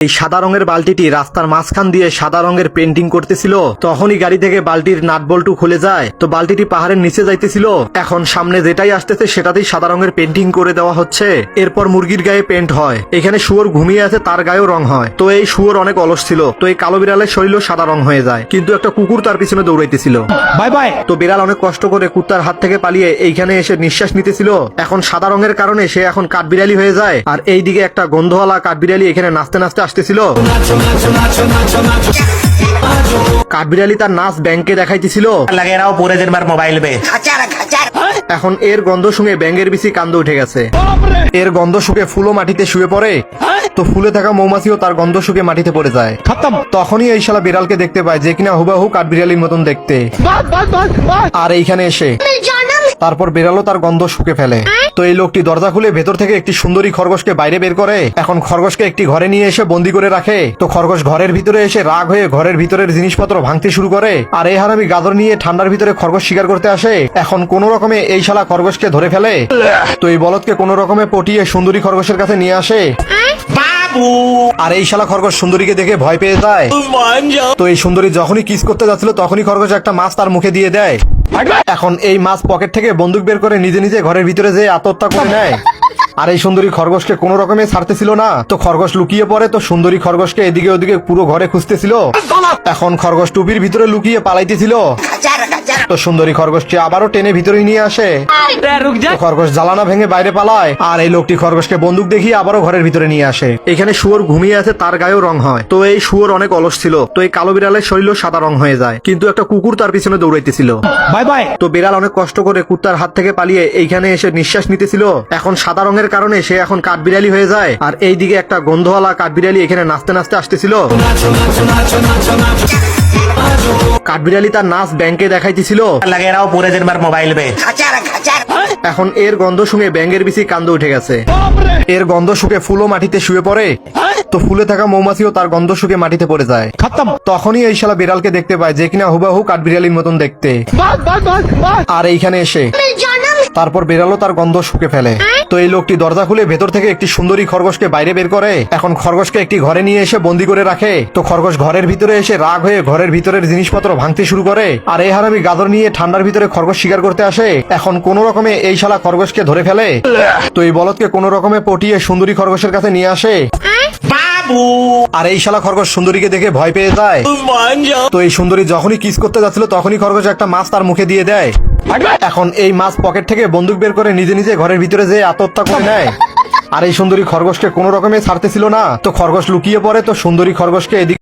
এই সাদা রঙের বালতিটি রাস্তার মাঝখান দিয়ে সাদা রঙের পেন্টিং করতেছিল। তখনই গাড়ি থেকে বালতির নাট বল্টু খুলে যায়। তো বালতিটি পাহাড়ের নিচে যাইতেছিল। এখন সামনে যেটাই আসতেছে সেটাতেই সাদা রঙের পেন্টিং করে দেওয়া হচ্ছে। এরপর মুরগির গায়ে পেন্ট হয়। এখানে শুয়োর ঘুমিয়ে আছে তার গায়েও রং হয়। তো এই শুয়োর অনেক অলস ছিল। তো এই কালো বিড়ালের শরীরও সাদা রং হয়ে যায়। কিন্তু একটা কুকুর তার পিছনে দৌড়াইতেছিল। Bye bye. তো বিড়াল অনেক কষ্ট করে কুত্তার হাত থেকে পালিয়ে এইখানে এসে নিঃশ্বাস নিতেছিল। এখন সাদা রঙের কারণে সে এখন কাঠবিড়ালি হয়ে যায়। আর এইদিকে একটা গন্ধওয়ালা কাঠবিড়ালি এখানে নাচতে নাচতে আসতেছিল। কাঠবিড়ালি তার নাচ ব্যাংকে দেখাইতেছিল। পরে মোবাইল এখন এর গন্ধ শুনে ব্যাঙের বেশি কান্দ উঠে গেছে। এর গন্ধ শুকে ফুলও মাটিতে শুয়ে পড়ে। তো ফুলে থাকা মৌমাছিও তার গন্ধ শুকে মাটিতে পড়ে যায়। তখনই এই শালা বিড়ালকে দেখতে পায় যে কিনা হুবাহু কাঠবিড়ালির মতন দেখতে। আর এইখানে এসে তারপর বিড়ালও তার গন্ধ শুকে ফেলে। তো এই লোকটি দরজা খুলে ভেতর থেকে একটি সুন্দরী খরগোশকে বাইরে বের করে। এখন খরগোশকে একটি ঘরে নিয়ে এসে বন্দি করে রাখে। তো খরগোশ ঘরের ভিতরে এসে রাগ হয়ে ঘরের ভিতরের জিনিসপত্র ভাঙতে শুরু করে। আর এই হারামি গাদর নিয়ে ঠান্ডার ভিতরে খরগোশ শিকার করতে আসে। এখন কোন রকমে এই শালা খরগোশকে ধরে ফেলে। তো এই বলদকে কোন রকমে পটিয়ে সুন্দরী খরগোশের কাছে নিয়ে আসে। আর এই শালা খরগোশ সুন্দরীকে দেখে ভয় পেয়ে যায়। তো এই সুন্দরী যখনই কিস করতে যাচ্ছিল তখনই খরগোশ একটা মাছ তার মুখে দিয়ে দেয়। এখন এই মাছ পকেট থেকে বন্দুক বের করে নিজে নিজে ঘরের ভিতরে যে আত্মহত্যা করে নেয়। আর এই সুন্দরী খরগোশকে কোন রকমে ছাড়তেছিল না। তো খরগোশ লুকিয়ে পড়ে, তো সুন্দরী খরগোশকে এদিকে ওদিকে পুরো ঘরে খুঁজতেছিল। এখন খরগোশ টুপির ভিতরে লুকিয়ে পালাইতেছিল। তো সুন্দরী খরগোশটি আবারও টেনে ভিতরে নিয়ে আসে? খরগোশ জ্বালানা ভেঙে বাইরে পালায় আর এই লোকটি খরগোশকে বন্দুক দেখিয়ে আবারও ঘরের ভিতরে নিয়ে আসে। এখানে শুয়োর ঘুমিয়ে আছে তার গায়েও রং হয়। তো এই শুয়োর অনেক অলস ছিল তো এই কালো বিড়ালের শরীরও সাদা রং হয়ে যায়। কিন্তু একটা কুকুর তার পিছনে দৌড়াইতেছিল। Bye bye. তো বিড়াল অনেক কষ্ট করে কুত্তার হাত থেকে পালিয়ে এইখানে এসে নিঃশ্বাস নিতেছিল। এখন সাদা রঙের কারণে সে এখন কাঠবিড়ালি হয়ে যায় আর এই দিকে একটা গন্ধওয়ালা কাঠবিড়ালি এখানে নাচতে নাচতে আসতেছিল। কাঠবিড়ালি তার নাচ ব্যাংকে দেখাইতেছিল। পরে মোবাইল বে। এখন এর গন্ধ শুনে ব্যাঙের বিচি কান্দ উঠে গেছে। এর গন্ধ শুকে ফুলও মাটিতে শুয়ে পড়ে। তো ফুলে থাকা মৌমাছিও তার গন্ধ শুকে মাটিতে পড়ে যায়। তখনই এই শালা বিড়ালকে দেখতে পায় যে কিনা হুবাহু কাঠবিড়ালির মতন দেখতে। আর এইখানে এসে তারপর বিড়ালও তার গন্ধ শুকে ফেলে। তো এই লোকটি দরজা খুলে ভেতর থেকে একটি সুন্দরী খরগোশকে বাইরে বের করে, এখন খরগোশকে একটি ঘরে নিয়ে এসে বন্দি করে রাখে। তো খরগোশ ঘরের ভিতরে এসে রাগ হয়ে ঘরের ভিতরের জিনিসপত্র ভাঙতে শুরু করে, আর এই হারামি গাদর নিয়ে ঠান্ডার ভিতরে খরগোশ শিকার করতে আসে। এখন কোন রকমে এই শালা খরগোশকে ধরে ফেলে। তো এই বলদকে কোন রকমে পটিয়ে সুন্দরী খরগোশের কাছে নিয়ে আসে। আর এই শালা খরগোশ সুন্দরীকে দেখে ভয় পেয়ে যায়? তো এই সুন্দরী যখনই কিস করতে যাচ্ছিল তখনই খরগোশ একটা মাছ তার মুখে দিয়ে দেয়। এখন এই মাছ পকেট থেকে বন্দুক বের করে নিজে নিজে ঘরের ভিতরে যেয়ে আত্মহত্যা করে নেয়। আর এই সুন্দরী খরগোশকে কোনো রকমে ছাড়তেছিল না। তো খরগোশ লুকিয়ে পড়ে তো সুন্দরী খরগোশকে এদিকে